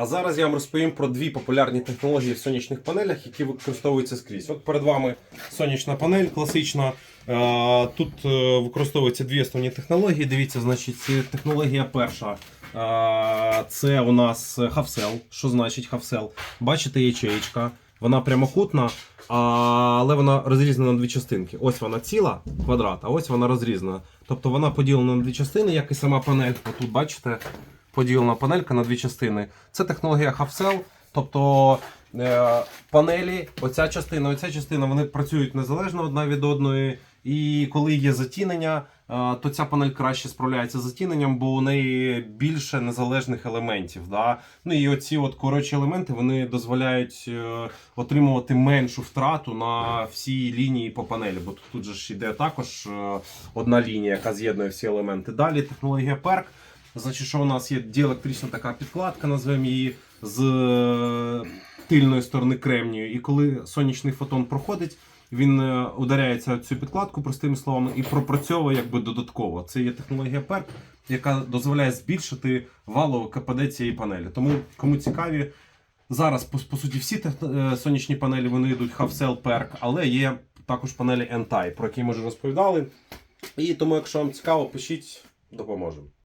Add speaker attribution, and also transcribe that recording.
Speaker 1: А зараз я вам розповім про дві популярні технології в сонячних панелях, які використовуються скрізь. От перед вами сонячна панель класична. Е, Тут е, використовуються дві основні технології. Дивіться, значить, технологія перша. Е, Це у нас хавсел. Що значить хавсел? Бачите, ячеєчка. Вона прямокутна, але вона розрізана на дві частинки. Ось вона ціла квадрат, а ось вона розрізана. Тобто вона поділена на дві частини, як і сама панель. Тут бачите, поділена панелька на дві частини. Це технологія Half-Cell, тобто е, панелі, оця частина, оця частина, вони працюють незалежно одна від одної. І коли є затінення, е, то ця панель краще справляється з затіненням, бо у неї більше незалежних елементів. Да? Ну і оці от коротші елементи вони дозволяють е, отримувати меншу втрату на всій лінії по панелі. Бо тут, тут же ж йде також одна лінія, яка з'єднує всі елементи. Далі технологія PERC. Значить, що у нас є діелектрична така підкладка, назвемо її з е, тильної сторони кремнію. І коли сонячний фотон проходить, він е, ударяється цю підкладку, простими словами, і пропрацьовує якби додатково. Це є технологія PERC, яка дозволяє збільшити валове КПД цієї панелі. Тому кому цікаві, зараз по, по суті всі тех- е, сонячні панелі вони йдуть Half-Cell PERC, але є також панелі N-Type, про які ми вже розповідали. І тому, якщо вам цікаво, пишіть, допоможемо.